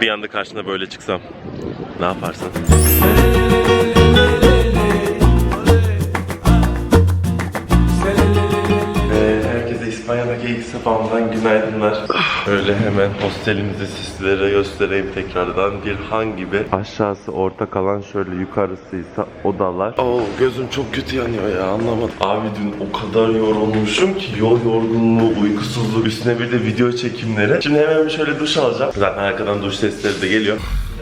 Bir anda karşına böyle çıksam ne yaparsın? Sefamdan günaydınlar. Öyle hemen hostelimizi sizlere göstereyim tekrardan. Bir han gibi. Aşağısı orta kalan şöyle yukarısıysa odalar. Oo gözüm çok kötü yanıyor ya anlamadım. Abi dün o kadar yorulmuşum ki yol yorgunluğu, uykusuzluk üstüne bir de video çekimleri. Şimdi hemen bir şöyle duş alacağım. Zaten arkadan duş sesleri de geliyor.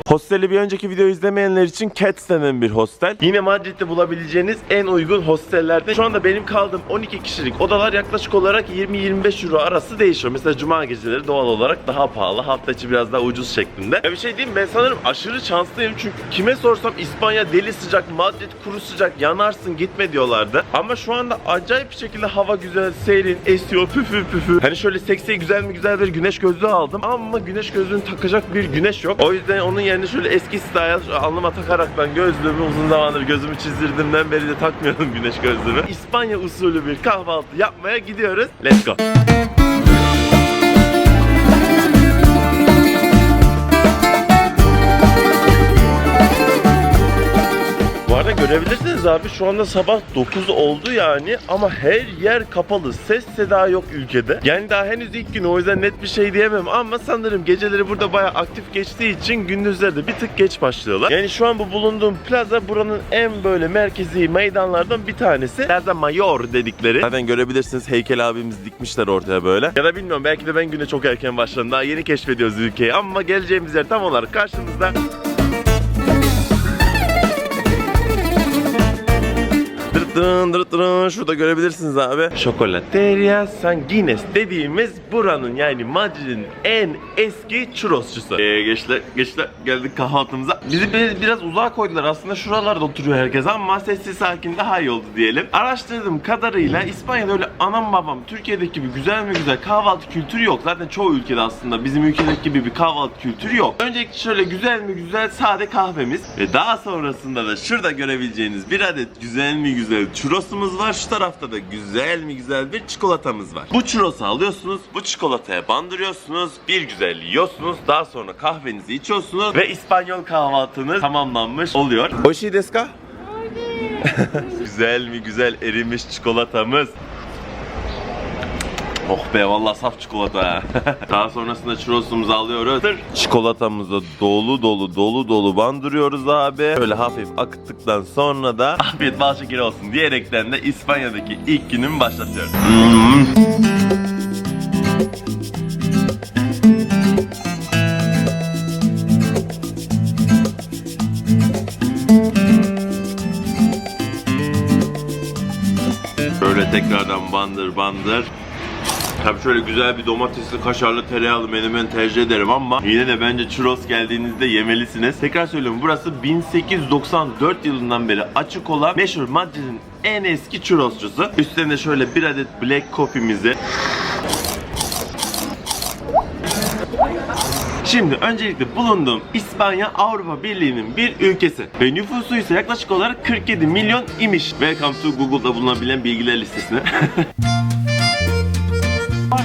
Hosteli bir önceki videoyu izlemeyenler için Cats denen bir hostel. Yine Madrid'de bulabileceğiniz en uygun hostellerden. Şu anda benim kaldığım 12 kişilik odalar yaklaşık olarak 20-25 euro arası değişiyor. Mesela cuma geceleri doğal olarak daha pahalı, hafta içi biraz daha ucuz şeklinde. Ya bir şey diyeyim ben sanırım aşırı şanslıyım çünkü kime sorsam İspanya deli sıcak, Madrid kuru sıcak, yanarsın gitme diyorlardı. Ama şu anda acayip bir şekilde hava güzel, serin, esiyor, püfür püfür. Hani şöyle seksi güzel mi güzel bir güneş gözlüğü aldım ama güneş gözlüğünü takacak bir güneş yok. O yüzden onun yerine şöyle eski style alnıma takaraktan gözlüğümü uzun zamandır gözümü çizdirdiğimden beri de takmıyordum güneş gözlüğümü. İspanya usulü bir kahvaltı yapmaya gidiyoruz. Let's go. Görebilirsiniz abi şu anda sabah 9 oldu yani ama her yer kapalı. Ses seda yok ülkede. Yani daha henüz ilk gün o yüzden net bir şey diyemem ama sanırım geceleri burada bayağı aktif geçtiği için gündüzleri de bir tık geç başlıyorlar. Yani şu an bu bulunduğum plaza buranın en böyle merkezi meydanlardan bir tanesi. Plaza Mayor dedikleri. Zaten görebilirsiniz heykel abimiz dikmişler ortaya böyle. Ya da bilmiyorum belki de ben güne çok erken başladım. Daha yeni keşfediyoruz ülkeyi ama geleceğimiz yer tam olarak karşımızda. Dırıttın dırıttın şurada görebilirsiniz abi. Şokolateria Sanguines dediğimiz buranın yani Madrid'in en eski churrosçusu. Ee, gençler, gençler geldik kahvaltımıza. Bizi bir- biraz uzağa koydular aslında şuralarda oturuyor herkes ama sessiz sakin daha iyi oldu diyelim. Araştırdığım kadarıyla İspanya'da öyle anam babam Türkiye'deki gibi güzel mi güzel kahvaltı kültürü yok. Zaten çoğu ülkede aslında bizim ülkedeki gibi bir kahvaltı kültürü yok. Öncelikle şöyle güzel mi güzel sade kahvemiz ve daha sonrasında da şurada görebileceğiniz bir adet güzel mi güzel churrosumuz var. Şu tarafta da güzel mi güzel bir çikolatamız var. Bu churrosu alıyorsunuz, bu çikolataya bandırıyorsunuz, bir güzel yiyorsunuz. Daha sonra kahvenizi içiyorsunuz ve İspanyol kahvaltınız tamamlanmış oluyor. Oishi desu ka? güzel mi güzel erimiş çikolatamız. Oh be vallahi saf çikolata ha. Daha sonrasında churrosumuzu alıyoruz. Çikolatamızı dolu dolu dolu dolu bandırıyoruz abi. Böyle hafif akıttıktan sonra da afiyet bal şekeri olsun diyerekten de İspanya'daki ilk günümü başlatıyoruz. Hmm. Böyle tekrardan bandır bandır. Tabii şöyle güzel bir domatesli, kaşarlı, tereyağlı menemen tercih ederim ama yine de bence churros geldiğinizde yemelisiniz. Tekrar söylüyorum burası 1894 yılından beri açık olan meşhur Madrid'in en eski churrosçusu. Üstlerinde şöyle bir adet black coffee'mizi Şimdi öncelikle bulunduğum İspanya Avrupa Birliği'nin bir ülkesi ve nüfusu ise yaklaşık olarak 47 milyon imiş. Welcome to Google'da bulunabilen bilgiler listesine.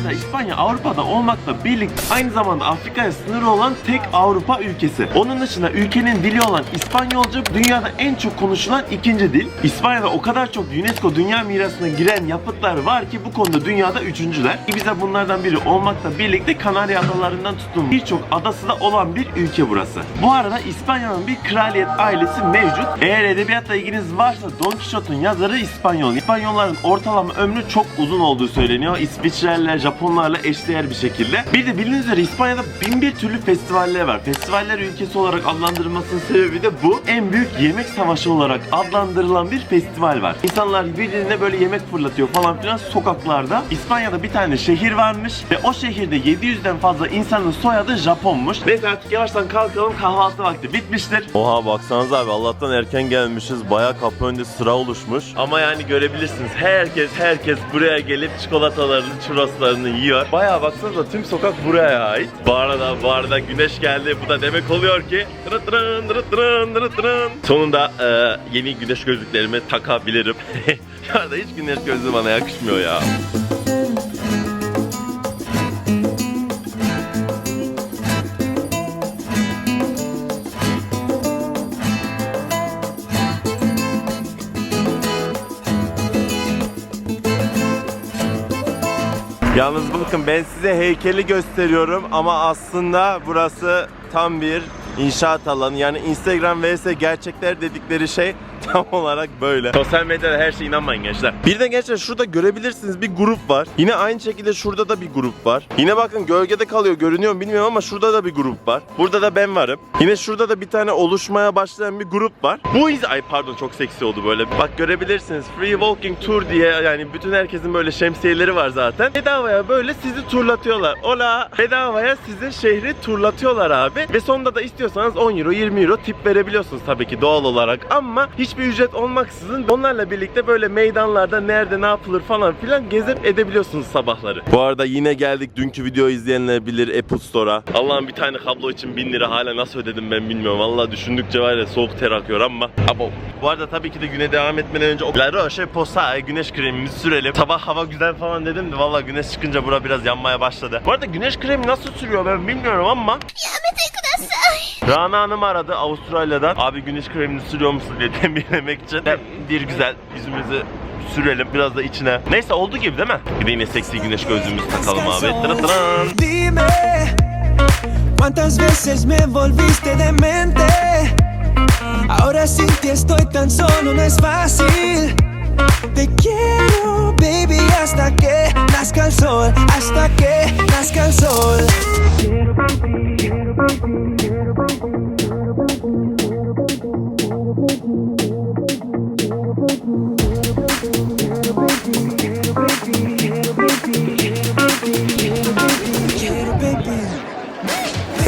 Arada İspanya Avrupa'da olmakla birlikte aynı zamanda Afrika'ya sınırı olan tek Avrupa ülkesi. Onun dışında ülkenin dili olan İspanyolca dünyada en çok konuşulan ikinci dil. İspanya'da o kadar çok UNESCO Dünya Mirası'na giren yapıtlar var ki bu konuda dünyada üçüncüler. Ibiza bunlardan biri olmakla birlikte Kanarya Adalarından tutun birçok adası da olan bir ülke burası. Bu arada İspanya'nın bir kraliyet ailesi mevcut. Eğer edebiyatla ilginiz varsa Don Quixote'un yazarı İspanyol. İspanyolların ortalama ömrü çok uzun olduğu söyleniyor. İsviçreler, Japonlarla eşdeğer bir şekilde. Bir de bildiğiniz üzere İspanya'da bin bir türlü festivaller var. Festivaller ülkesi olarak adlandırılmasının sebebi de bu. En büyük yemek savaşı olarak adlandırılan bir festival var. İnsanlar birbirine böyle yemek fırlatıyor falan filan sokaklarda. İspanya'da bir tane şehir varmış ve o şehirde 700'den fazla insanın soyadı Japonmuş. Neyse artık yavaştan kalkalım kahvaltı vakti bitmiştir. Oha baksanıza abi Allah'tan erken gelmişiz. Bayağı kapı önünde sıra oluşmuş. Ama yani görebilirsiniz herkes herkes buraya gelip çikolatalarını, churroslarını yiyor. Bayağı baksanıza tüm sokak buraya ait. Bu arada güneş geldi. Bu da demek oluyor ki tırı tırın, tırı tırın, tırı tırın. sonunda e, yeni güneş gözlüklerimi takabilirim. ya hiç güneş gözlüğü bana yakışmıyor ya. Yalnız bakın ben size heykeli gösteriyorum ama aslında burası tam bir inşaat alanı. Yani Instagram vs gerçekler dedikleri şey tam olarak böyle. Sosyal medyada her şeye inanmayın gençler. Bir de gençler şurada görebilirsiniz bir grup var. Yine aynı şekilde şurada da bir grup var. Yine bakın gölgede kalıyor görünüyor mu bilmiyorum ama şurada da bir grup var. Burada da ben varım. Yine şurada da bir tane oluşmaya başlayan bir grup var. Bu iz ay pardon çok seksi oldu böyle. Bak görebilirsiniz. Free Walking Tour diye yani bütün herkesin böyle şemsiyeleri var zaten. Bedavaya böyle sizi turlatıyorlar. Ola bedavaya size şehri turlatıyorlar abi. Ve sonunda da istiyorsanız 10 euro 20 euro tip verebiliyorsunuz tabii ki doğal olarak. Ama hiçbir ücret olmaksızın onlarla birlikte böyle meydanlarda nerede ne yapılır falan filan gezip edebiliyorsunuz sabahları. Bu arada yine geldik dünkü videoyu izleyenler bilir Apple Store'a. Allah'ım bir tane kablo için 1000 lira hala nasıl ödedim ben bilmiyorum. Vallahi düşündükçe var ya soğuk ter akıyor ama. Abo. Bu arada tabii ki de güne devam etmeden önce La Roche Posay güneş kremimizi sürelim. Sabah hava güzel falan dedim de vallahi güneş çıkınca bura biraz yanmaya başladı. Bu arada güneş kremi nasıl sürüyor ben bilmiyorum ama Rana Hanım aradı Avustralya'dan. Abi güneş kremini sürüyor musun diye tembihlemek için. Bir güzel yüzümüzü sürelim biraz da içine. Neyse oldu gibi değil mi? Bir de yine seksi güneş gözlüğümüzü takalım abi. Tırı tırın. Dime cuántas veces me volviste demente. Ahora sin ti estoy tan solo, no es fácil. Te quiero, baby, hasta que nazca el sol, hasta que nazca el sol. Quiero,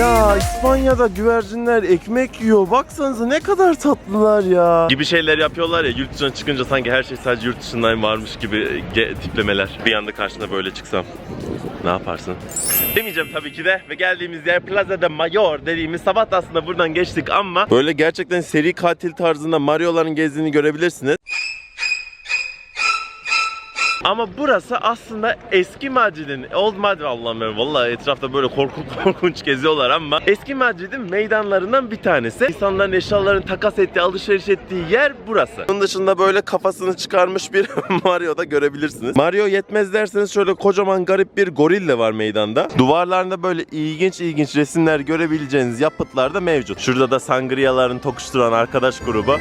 Ya İspanya'da güvercinler ekmek yiyor. Baksanıza ne kadar tatlılar ya. Gibi şeyler yapıyorlar ya yurt dışına çıkınca sanki her şey sadece yurt dışından varmış gibi ge- tiplemeler. Bir anda karşına böyle çıksam ne yaparsın? Demeyeceğim tabii ki de ve geldiğimiz yer Plaza de Mayor dediğimiz sabah da aslında buradan geçtik ama böyle gerçekten seri katil tarzında Mario'ların gezdiğini görebilirsiniz. Ama burası aslında eski Madrid'in, Old Madrid Allah'ım ya vallahi etrafta böyle korkunç korkunç geziyorlar ama eski Madrid'in meydanlarından bir tanesi. İnsanların eşyalarını takas ettiği, alışveriş ettiği yer burası. Bunun dışında böyle kafasını çıkarmış bir Mario da görebilirsiniz. Mario yetmez derseniz şöyle kocaman garip bir goril de var meydanda. Duvarlarında böyle ilginç ilginç resimler görebileceğiniz yapıtlar da mevcut. Şurada da sangriyaların tokuşturan arkadaş grubu.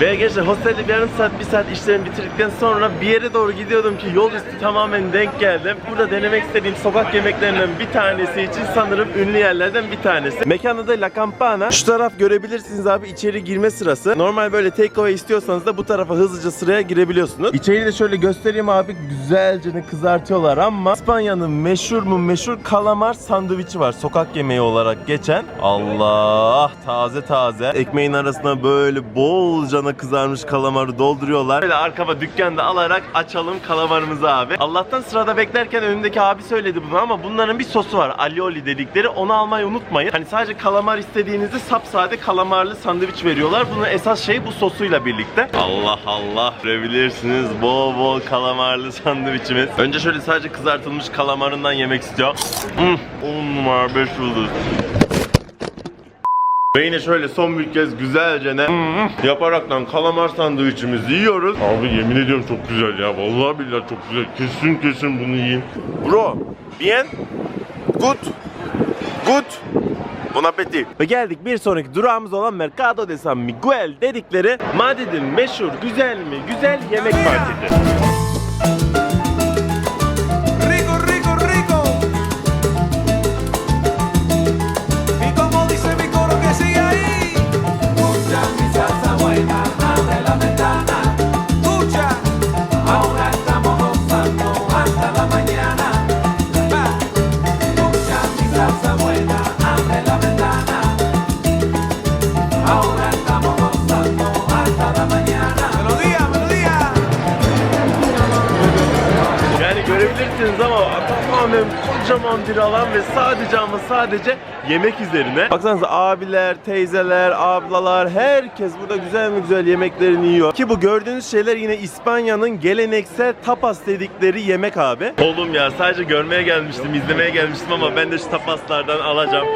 Ve gece hostelde bir yarım saat, bir saat işlerimi bitirdikten sonra bir yere doğru gidiyordum ki yol üstü tamamen denk geldim. Burada denemek istediğim sokak yemeklerinden bir tanesi için sanırım ünlü yerlerden bir tanesi. Mekanın adı La Campana. Şu taraf görebilirsiniz abi içeri girme sırası. Normal böyle takeaway istiyorsanız da bu tarafa hızlıca sıraya girebiliyorsunuz. İçeriği de şöyle göstereyim abi. Güzelce kızartıyorlar ama İspanya'nın meşhur mu meşhur kalamar sandviçi var. Sokak yemeği olarak geçen. Allah taze taze. Ekmeğin arasına böyle bolca kızarmış kalamarı dolduruyorlar. Böyle arkama dükkanda alarak açalım kalamarımızı abi. Allah'tan sırada beklerken önündeki abi söyledi bunu ama bunların bir sosu var. Alioli dedikleri. Onu almayı unutmayın. Hani sadece kalamar istediğinizde sapsade kalamarlı sandviç veriyorlar. Bunun esas şey bu sosuyla birlikte. Allah Allah. Görebilirsiniz bol bol kalamarlı sandviçimiz. Önce şöyle sadece kızartılmış kalamarından yemek istiyorum. Hmm, 10 numara 5 yıldız. Ve yine şöyle son bir kez güzelce ne yaparaktan kalamar sandviçimizi yiyoruz. Abi yemin ediyorum çok güzel ya. Vallahi billahi çok güzel. Kesin kesin bunu yiyin. Bro, bien, good, good. Bon appetit. Ve geldik bir sonraki durağımız olan Mercado de San Miguel dedikleri Madrid'in meşhur güzel mi güzel yemek marketi. Bir alan ve sadece ama sadece yemek üzerine. Baksanıza abiler, teyzeler, ablalar herkes burada güzel mi güzel yemeklerini yiyor. Ki bu gördüğünüz şeyler yine İspanya'nın geleneksel tapas dedikleri yemek abi. Oğlum ya sadece görmeye gelmiştim, izlemeye gelmiştim ama ben de şu tapaslardan alacağım.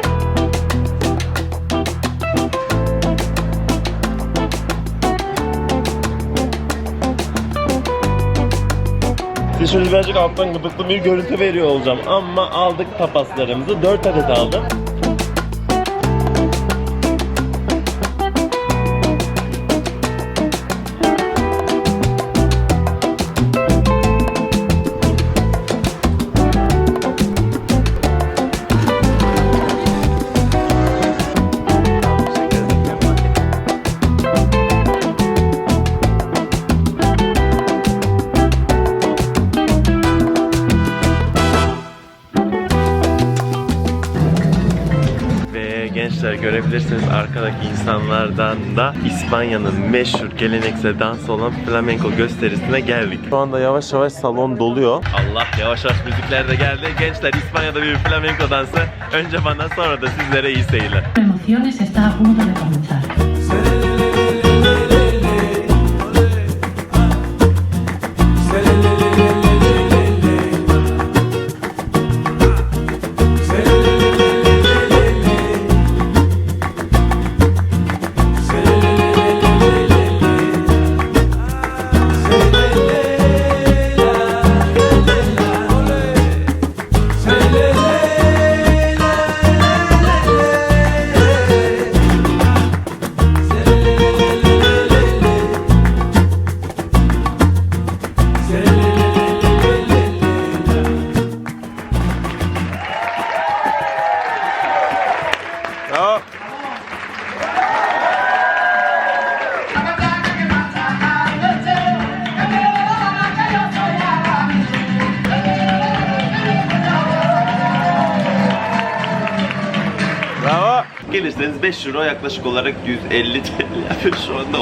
Şöyle birazcık alttan gıdıklı bir görüntü veriyor olacağım ama aldık tapaslarımızı 4 adet aldım. Görebilirsiniz arkadaki insanlardan da İspanya'nın meşhur geleneksel dansı olan flamenco gösterisine geldik. Şu anda yavaş yavaş salon doluyor. Allah yavaş yavaş müzikler de geldi. Gençler İspanya'da bir flamenco dansı. Önce bana sonra da sizlere iyi seyirler. Emociones está a punto de comenzar. 5 euro yaklaşık olarak 150 TL. Şu anda